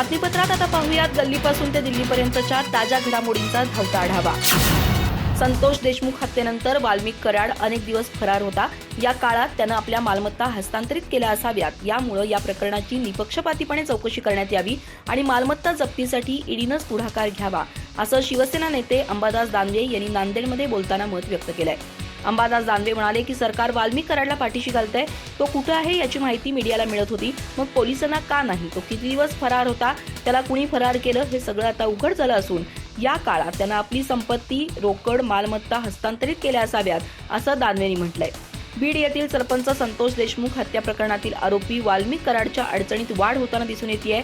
बातमीपत्रात आता पाहूयात. गल्लीपासून ते दिल्लीपर्यंतच्या ताज्या घडामोडींचा धावता आढावा. संतोष देशमुख हत्येनंतर वाल्मिक कराड अनेक दिवस फरार होता. या काळात त्यानं आपल्या मालमत्ता हस्तांतरित केल्या असाव्यात. यामुळं या प्रकरणाची निपक्षपातीपणे चौकशी करण्यात यावी आणि मालमत्ता जप्तीसाठी ईडीनंच पुढाकार घ्यावा असं शिवसेना नेते अंबादास दानवे यांनी नांदेडमध्ये बोलताना मत व्यक्त केलं आहे अंबादास दानवे म्हणाले की सरकार वाल्मिक कराडला पाठीशी घालतंय. तो कुठं आहे याची माहिती मीडियाला मिळत होती. मग पोलिसांना का नाही? तो किती दिवस फरार होता? त्याला कुणी फरार केलं? हे सगळं आता उघड झालं असून या काळात त्यानं आपली संपत्ती रोकड मालमत्ता हस्तांतरित केल्या असाव्यात असं दानवेंनी म्हटलंय. बीड येथील सरपंच संतोष देशमुख हत्या प्रकरणातील आरोपी वाल्मिक कराडच्या अडचणीत वाढ होताना दिसून येते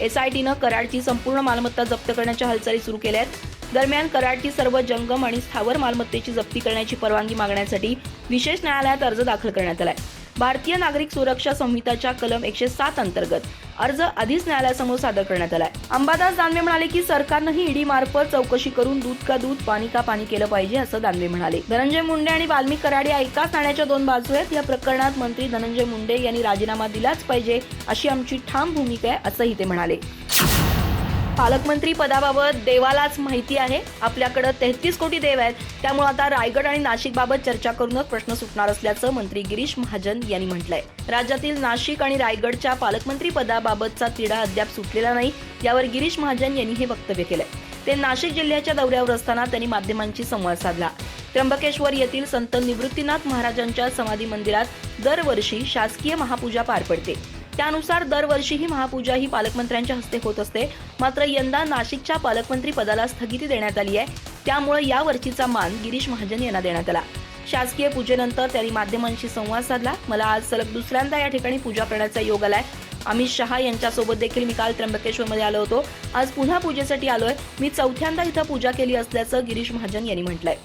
एसआयटीनं कराडची संपूर्ण मालमत्ता जप्त करण्याच्या हालचाली सुरू केल्या आहेत दरम्यान कराडची सर्व जंगम आणि स्थावर मालमत्तेची जप्ती करण्याची परवानगी मागण्यासाठी विशेष न्यायालयात अर्ज दाखल करण्यात आलाय. भारतीय नागरिक सुरक्षा संहिताच्या कलम एकशे सात अंतर्गत अर्ज आधीच न्यायालयासमोर सादर करण्यात आलाय. अंबादास दानवे म्हणाले की सरकारनंही ईडी मार्फत चौकशी करून दूध का दूध पाणी का पाणी केलं पाहिजे असं दानवे म्हणाले. धनंजय मुंडे आणि वाल्मिक कराड या एकाच नाण्याच्या दोन बाजू आहेत. या प्रकरणात मंत्री धनंजय मुंडे यांनी राजीनामा दिलाच पाहिजे अशी आमची ठाम भूमिका आहे असंही ते म्हणाले. पालकमंत्री पदाबाबत देवालाच माहिती आहे. आपल्याकडे तेहतीस कोटी देव आहेत. त्यामुळे आता रायगड आणि नाशिक बाबत चर्चा करूनच प्रश्न सुटणार असल्याचं मंत्री गिरीश महाजन यांनी म्हटलंय. राज्यातील नाशिक आणि रायगडच्या पालकमंत्री पदाबाबतचा तिढा अद्याप सुटलेला नाही यावर गिरीश महाजन यांनी हे वक्तव्य केलंय. ते नाशिक जिल्ह्याच्या दौऱ्यावर असताना त्यांनी माध्यमांशी संवाद साधला. त्र्यंबकेश्वर येथील संत निवृत्तीनाथ महाराजांच्या समाधी मंदिरात दरवर्षी शासकीय महापूजा पार पडते. त्यानुसार दरवर्षी ही महापूजा ही पालकमंत्र्यांच्या हस्ते होत असते. मात्र यंदा नाशिकच्या पालकमंत्री पदाला स्थगिती देण्यात आली आहे. त्यामुळे या वर्षीचा मान गिरीश महाजन यांना देण्यात आला. शासकीय पूजेनंतर त्यांनी माध्यमांशी संवाद साधला. मला आज सलग दुसऱ्यांदा या ठिकाणी पूजा करण्याचा योग आलाय. अमित शहा यांच्यासोबत देखील मी काल त्र्यंबकेश्वरमध्ये आलो होतो. आज पुन्हा पूजेसाठी आलोय. मी चौथ्यांदा इथं पूजा केली असल्याचं गिरीश महाजन यांनी म्हटलंय.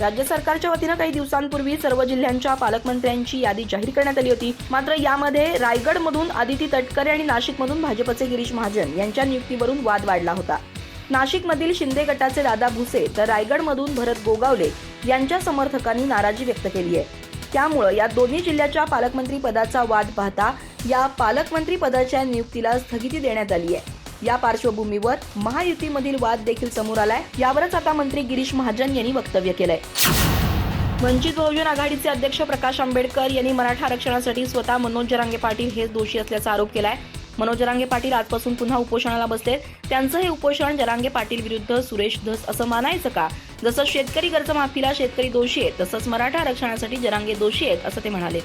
राज्य सरकारच्या वतीनं काही दिवसांपूर्वी सर्व जिल्ह्यांच्या पालकमंत्र्यांची यादी जाहीर करण्यात आली होती. मात्र यामध्ये रायगडमधून आदिती तटकरे आणि नाशिकमधून भाजपचे गिरीश महाजन यांच्या नियुक्तीवरून वाद वाढला होता. नाशिकमधील शिंदे गटाचे दादा भुसे तर रायगडमधून भरत गोगावले यांच्या समर्थकांनी नाराजी व्यक्त केली आहे. त्यामुळं या दोन्ही जिल्ह्याच्या पालकमंत्री पदाचा वाद पाहता या पालकमंत्री पदाच्या नियुक्तीला स्थगिती देण्यात आली आहे. या पार्श्वभूमीवर महायुतीमधील वाद देखील समोर आलाय. यावरच आता मंत्री गिरीश महाजन यांनी वक्तव्य केलंय. वंचित बहुजन आघाडीचे अध्यक्ष प्रकाश आंबेडकर यांनी मराठा आरक्षणासाठी स्वतः मनोज जरांगे पाटील हेच दोषी असल्याचा आरोप केलाय. मनोज जरांगे पाटील आजपासून पुन्हा उपोषणाला बसले त्यांचं हे उपोषण जरांगे पाटील विरुद्ध सुरेश धस असं मानायचं का? जसं शेतकरी कर्जमाफीला शेतकरी दोषी आहेत तसंच मराठा आरक्षणासाठी जरांगे दोषी आहेत असं ते म्हणाले.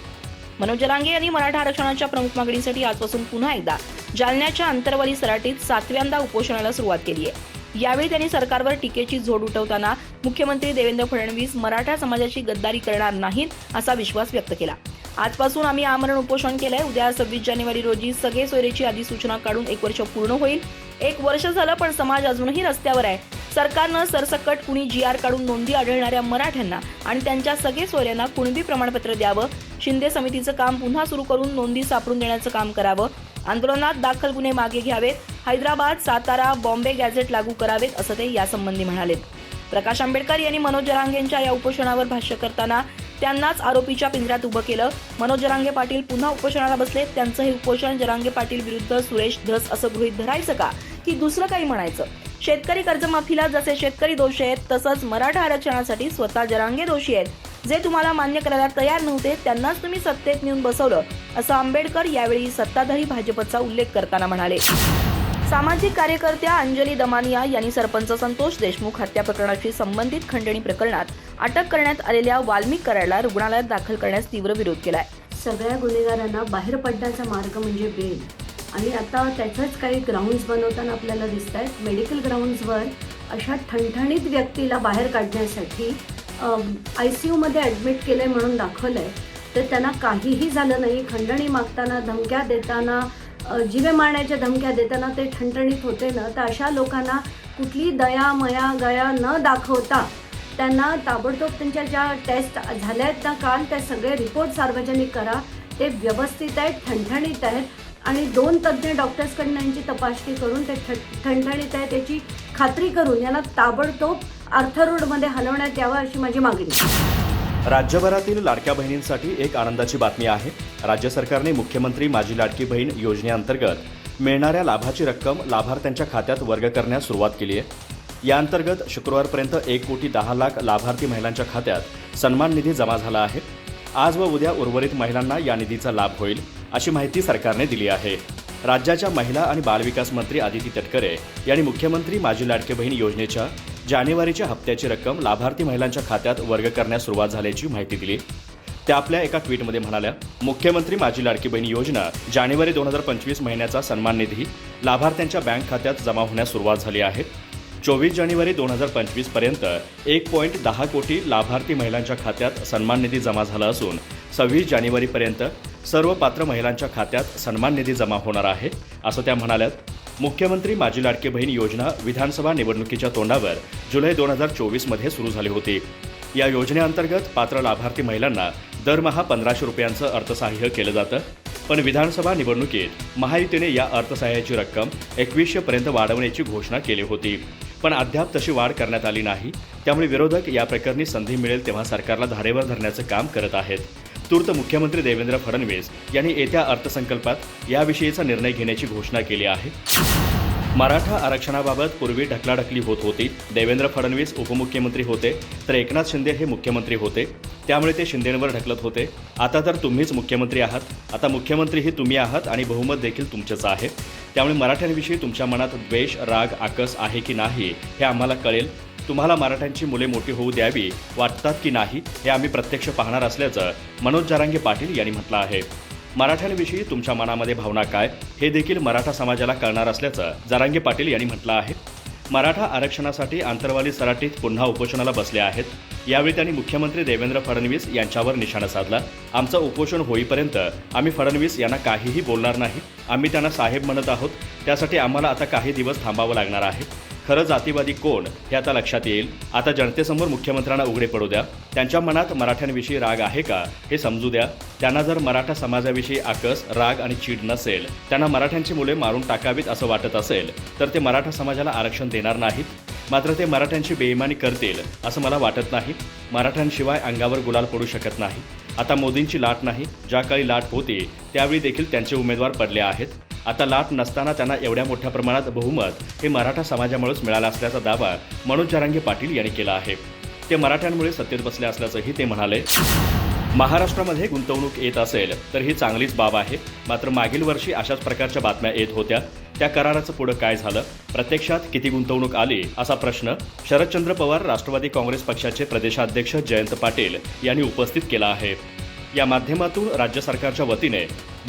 मनोज जरांगे यांनी मराठा आरक्षणाच्या प्रमुख मागणीसाठी आजपासून पुन्हा एकदा जालन्याच्या अंतरवाली सराटीत सातव्यांदा उपोषणाला सुरुवात केली आहे यावेळी त्यांनी सरकारवर टीकेची झोड उठवताना मुख्यमंत्री देवेंद्र फडणवीस मराठा समाजाची गद्दारी करणार नाहीत असा विश्वास व्यक्त केला. आजपासून आम्ही आमरण उपोषण केलंय. उद्या सव्वीस जानेवारी रोजी सगळे सोयरेची अधिसूचना काढून एक वर्ष पूर्ण होईल. एक वर्ष झालं पण समाज अजूनही रस्त्यावर आहे. सरकारनं सरसकट कुणी जी आर काढून नोंदी आढळणाऱ्या मराठ्यांना आणि त्यांच्या सगळे सोयऱ्यांना कुणबी प्रमाणपत्र द्यावं? शिंदे समितीचं काम पुन्हा सुरू करून नोंदी सापडून देण्याचं काम करावं? आंदोलनात दाखल गुन्हे मागे घ्यावेत. हैदराबाद सातारा बॉम्बे गॅझेट लागू करावेत असं ते यासंबंधी म्हणाले. प्रकाश आंबेडकर यांनी मनोज जरांगेंच्या या उपोषणावर भाष्य करताना त्यांनाच आरोपीच्या पिंजऱ्यात उभं केलं. मनोज जरांगे पाटील पुन्हा उपोषणाला बसले. त्यांचं हे उपोषण जरांगे पाटील विरुद्ध सुरेश धस असं गृहीत धरायचं का? की दुसरं काही म्हणायचं? शेतकरी कर्जमाफीला जसे शेतकरी दोषी आहेत तसंच मराठा आरक्षणासाठी स्वतः जरांगे दोषी आहेत. जे तुम्हाला मान्य करायला तयार नव्हते त्यांनाच तुम्ही सत्तेत नेऊन बसवलं असं आंबेडकर यावेळी सत्ताधारी भाजपचा उल्लेख करताना म्हणाले. सामाजिक कार्यकर्त्या अंजली दमानिया यांनी सरपंच संतोष देशमुख हत्या प्रकरणाशी संबंधित खंडणी प्रकरणात अटक करण्यात आलेल्या वाल्मिक कराडला रुग्णालयात दाखल करण्यास तीव्र विरोध केलाय. सगळ्या गुन्हेगारांना बाहेर पडण्याचा मार्ग म्हणजे बेल. आणि आता त्याचंच काही ग्राउंड्स बनवताना आपल्याला दिसत आहेत मेडिकल ग्राउंड्सवर अशा ठणठणीत व्यक्तीला बाहेर काढण्यासाठी आय सी यूमध्ये ॲडमिट केलं आहे म्हणून दाखवलं आहे तर त्यांना काहीही झालं नाही. खंडणी मागताना धमक्या देताना जीवे जिवे मारण्याच्या धमक्या देताना ते ठणठणीत होते ना तर अशा लोकांना कुठली दया मया गया न दाखवता त्यांना ताबडतोब त्यांच्या ज्या टेस्ट झाल्या आहेत ना काल त्या सगळे रिपोर्ट सार्वजनिक करा. ते व्यवस्थित आहेत ठणठणीत आहेत आणि दोन तज्ज्ञ डॉक्टर्सकडनं यांची तपासणी करून ते ठ ठणठणीत आहे त्याची खात्री करून यांना ताबडतोब अर्थरोडमध्ये हलवण्यात यावं अशी माझी मागणी. राज्यभरातील लाडक्या बहिणींसाठी एक आनंदाची बातमी आहे. राज्य सरकारने मुख्यमंत्री माझी लाडकी बहीण योजनेअंतर्गत मिळणाऱ्या लाभाची रक्कम लाभार्थ्यांच्या खात्यात वर्ग करण्यास सुरुवात केली आहे. या अंतर्गत शुक्रवारपर्यंत एक कोटी दहा लाख लाभार्थी महिलांच्या खात्यात सन्मान निधी जमा झाला आहे. आज व उद्या उर्वरित महिलांना या निधीचा लाभ होईल अशी माहिती सरकारने दिली आहे. राज्याच्या महिला आणि बालविकास मंत्री आदिती तटकरे यांनी मुख्यमंत्री माझी लाडके बहीण योजनेच्या जानेवारीच्या हप्त्याची रक्कम लाभार्थी महिलांच्या खात्यात वर्ग करण्यास सुरुवात झाल्याची माहिती दिली. त्या आपल्या एका ट्विटमध्ये म्हणाल्या मुख्यमंत्री माझी लाडकी बहीण योजना जानेवारी दोन हजार पंचवीस महिन्याचा सन्मान निधी लाभार्थ्यांच्या बँक खात्यात जमा होण्यास सुरुवात झाली आहे. चोवीस जानेवारी दोन हजार पंचवीसपर्यंत एक पॉईंट दहा कोटी लाभार्थी महिलांच्या खात्यात सन्मान निधी जमा झाला असून सव्वीस जानेवारीपर्यंत सर्व पात्र महिलांच्या खात्यात सन्मान निधी जमा होणार आहे असं त्या म्हणाल्यात. मुख्यमंत्री माझी लाडकी बहीण योजना विधानसभा निवडणुकीच्या तोंडावर जुलै दोन हजार चोवीसमध्ये सुरू झाली होती. या योजनेअंतर्गत पात्र लाभार्थी महिलांना दरमहा पंधराशे रुपयांचं अर्थसहाय्य केलं जातं. पण विधानसभा निवडणुकीत महायुतीने या अर्थसहाय्याची रक्कम एकवीसशेपर्यंत वाढवण्याची घोषणा केली होती. पण अद्याप तशी वाढ करण्यात आली नाही. त्यामुळे विरोधक या प्रकरणी संधी मिळेल तेव्हा सरकारला धारेवर धरण्याचं काम करत आहेत. तूर्त मुख्यमंत्री देवेंद्र फडणवीस यांनी येत्या अर्थसंकल्पात याविषयीचा निर्णय घेण्याची घोषणा केली आहे. मराठा आरक्षणाबाबत पूर्वी ढकलाढकली होत होती. देवेंद्र फडणवीस उपमुख्यमंत्री होते. तर एकनाथ शिंदे हे मुख्यमंत्री होते. त्यामुळे ते शिंदेंवर ढकलत होते. आता तर तुम्हीच मुख्यमंत्री आहात. आता मुख्यमंत्रीही तुम्ही आहात आणि बहुमत देखील तुमचंच आहे. त्यामुळे मराठ्यांविषयी तुमच्या मनात द्वेष राग आकस आहे की नाही हे आम्हाला कळेल. तुम्हाला मराठ्यांची मुले मोठी होऊ द्यावी वाटतात की नाही हे आम्ही प्रत्यक्ष पाहणार असल्याचं मनोज जारांगे पाटील यांनी म्हटलं आहे. मराठ्यांविषयी तुमच्या मनामध्ये भावना काय हे देखील मराठा समाजाला कळणार असल्याचं जारांगे पाटील यांनी म्हटलं आहे. मराठा आरक्षणासाठी आंतरवाली सराटीत पुन्हा उपोषणाला बसले आहेत. यावेळी त्यांनी मुख्यमंत्री देवेंद्र फडणवीस यांच्यावर निशाणा साधला. आमचं उपोषण होईपर्यंत आम्ही फडणवीस यांना काहीही बोलणार नाही. आम्ही त्यांना साहेब म्हणत आहोत. त्यासाठी आम्हाला आता काही दिवस थांबावं लागणार आहे. खरं जातीवादी कोण हे आता लक्षात येईल. आता जनतेसमोर मुख्यमंत्र्यांना उघडे पडू द्या. त्यांच्या मनात मराठ्यांविषयी राग आहे का? हे समजू द्या. त्यांना जर मराठा समाजाविषयी आकस राग आणि चीड नसेल त्यांना मराठ्यांची मुले मारून टाकावीत असं वाटत असेल तर ते मराठा समाजाला आरक्षण देणार नाहीत? मात्र ते मराठ्यांची बेईमानी करतील असं मला वाटत नाही. मराठ्यांशिवाय अंगावर गुलाल पडू शकत नाही. आता मोदींची लाट नाही. ज्या काळी लाट होती त्यावेळी देखील त्यांचे उमेदवार पडले आहेत. आता लाट नसताना त्यांना एवढ्या मोठ्या प्रमाणात बहुमत हे मराठा समाजामुळेच मिळालं असल्याचा दावा मनोज जरांगे पाटील यांनी केला आहे. ते मराठ्यांमुळे सत्तेत बसले असल्याचंही ते म्हणाले. महाराष्ट्रामध्ये गुंतवणूक येत असेल तर ही चांगलीच बाब आहे. मात्र मागील वर्षी अशाच प्रकारच्या बातम्या येत होत्या. त्या कराराचं पुढं काय झालं? प्रत्यक्षात किती गुंतवणूक आली? असा प्रश्न शरदचंद्र पवार राष्ट्रवादी काँग्रेस पक्षाचे प्रदेशाध्यक्ष जयंत पाटील यांनी उपस्थित केला आहे. या माध्यमातून राज्य सरकारच्या वतीने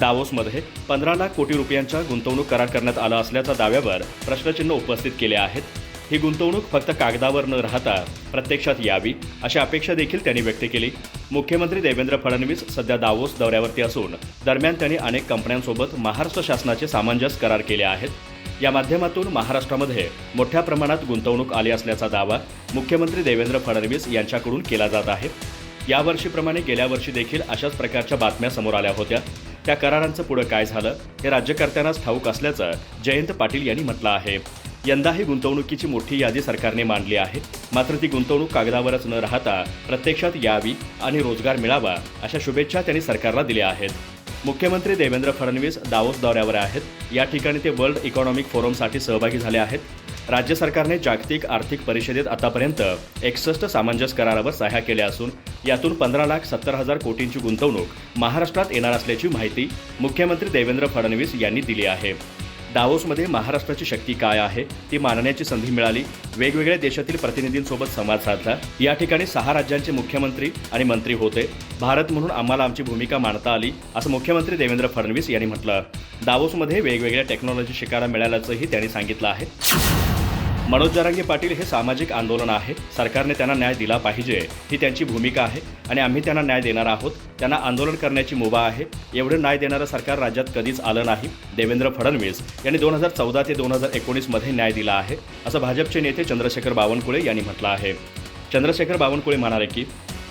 दावोसमध्ये पंधरा लाख कोटी रुपयांच्या गुंतवणूक करार करण्यात आला असल्याच्या दाव्यावर प्रश्नचिन्ह उपस्थित केले आहेत. ही गुंतवणूक फक्त कागदावर न राहता प्रत्यक्षात यावी अशी अपेक्षा देखील त्यांनी व्यक्त केली. मुख्यमंत्री देवेंद्र फडणवीस सध्या दावोस दौऱ्यावरती असून दरम्यान त्यांनी अनेक कंपन्यांसोबत महाराष्ट्र शासनाचे सामंजस्य करार केले आहेत. या माध्यमातून महाराष्ट्रामध्ये मोठ्या प्रमाणात गुंतवणूक आली असल्याचा दावा मुख्यमंत्री देवेंद्र फडणवीस यांच्याकडून केला जात आहे. यावर्षीप्रमाणे गेल्या वर्षी देखील अशाच प्रकारच्या बातम्या समोर आल्या होत्या. त्या करारांचं पुढं काय झालं हे राज्यकर्त्यांनाच ठाऊक असल्याचं जयंत पाटील यांनी म्हटलं आहे. यंदाही गुंतवणुकीची मोठी यादी सरकारने मांडली आहे. मात्र ती गुंतवणूक कागदावरच न राहता प्रत्यक्षात यावी आणि रोजगार मिळावा अशा शुभेच्छा त्यांनी सरकारला दिल्या आहेत. मुख्यमंत्री देवेंद्र फडणवीस दावोस दौऱ्यावर आहेत. या ठिकाणी ते वर्ल्ड इकॉनॉमिक फोरमसाठी सहभागी झाले आहेत. राज्य सरकारने जागतिक आर्थिक परिषदेत आतापर्यंत एकसष्ट सामंजस्य करारावर सह्या केल्या असून यातून पंधरा लाख सत्तर हजार कोटींची गुंतवणूक महाराष्ट्रात येणार असल्याची माहिती मुख्यमंत्री देवेंद्र फडणवीस यांनी दिली आहे. दावोसमध्ये महाराष्ट्राची शक्ती काय आहे ती मानण्याची संधी मिळाली वेगवेगळ्या देशातील प्रतिनिधींसोबत संवाद साधला. या ठिकाणी सहा राज्यांचे मुख्यमंत्री आणि मंत्री होते. भारत म्हणून आम्हाला आमची भूमिका मांडता आली असं मुख्यमंत्री देवेंद्र फडणवीस यांनी म्हटलं. दावोसमध्ये वेगवेगळ्या टेक्नॉलॉजी शिकायला मिळाल्याचंही त्यांनी सांगितलं आहे. मनोज जरांगे पाटील हे सामाजिक आंदोलन आहे. सरकारने त्यांना न्याय दिला पाहिजे. ही त्यांची भूमिका आहे. आणि आम्ही त्यांना न्याय देणार आहोत. त्यांना आंदोलन करण्याची मुभा आहे. एवढं न्याय देणारं सरकार राज्यात कधीच आलं नाही. देवेंद्र फडणवीस यांनी दोन हजार चौदा ते दोन हजार एकोणीसमध्ये न्याय दिला आहे. असं भाजपचे नेते चंद्रशेखर बावनकुळे यांनी म्हटलं आहे. चंद्रशेखर बावनकुळे म्हणाले की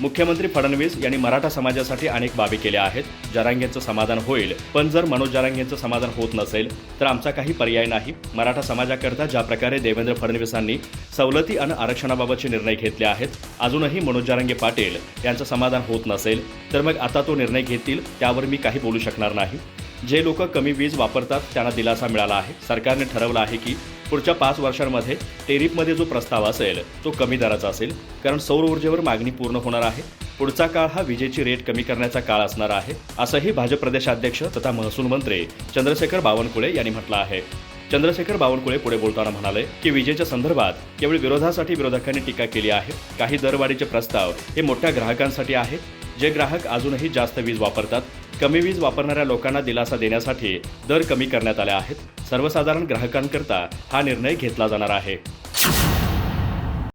मुख्यमंत्री फडणवीस यांनी मराठा समाजासाठी अनेक बाबी केल्या आहेत. जरांगेंचं समाधान होईल. पण जर मनोज जरांगेंचं समाधान होत नसेल तर आमचा काही पर्याय नाही. मराठा समाजाकरता ज्या प्रकारे देवेंद्र फडणवीसांनी सवलती आणि आरक्षणाबाबतचे निर्णय घेतले आहेत अजूनही मनोज जरांगे पाटील यांचं समाधान होत नसेल तर मग आता तो निर्णय घेतील त्यावर मी काही बोलू शकणार नाही. जे लोक कमी वीज वापरतात त्यांना दिलासा मिळाला आहे. सरकारने ठरवलं आहे की पुढच्या पाच वर्षांमध्ये टेरिफमध्ये जो प्रस्ताव असेल तो कमी दराचा असेल. कारण सौर ऊर्जेवर मागणी पूर्ण होणार आहे. पुढचा काळ हा विजेची रेट कमी करण्याचा काळ असणार आहे असंही भाजप प्रदेशाध्यक्ष तथा महसूल मंत्री चंद्रशेखर बावनकुळे यांनी म्हटलं आहे. चंद्रशेखर बावनकुळे पुढे बोलताना म्हणाले की विजेच्या संदर्भात केवळ विरोधासाठी विरोधकांनी टीका केली आहे. काही दरवाढीचे प्रस्ताव हे मोठ्या ग्राहकांसाठी आहेत जे ग्राहक अजूनही जास्त वीज वापरतात कमी वीज वापरणाऱ्या लोकांना दिलासा देण्यासाठी दर कमी करण्यात आले आहेत. सर्वसाधारण ग्राहकांकरता हा निर्णय घेतला जाणार आहे.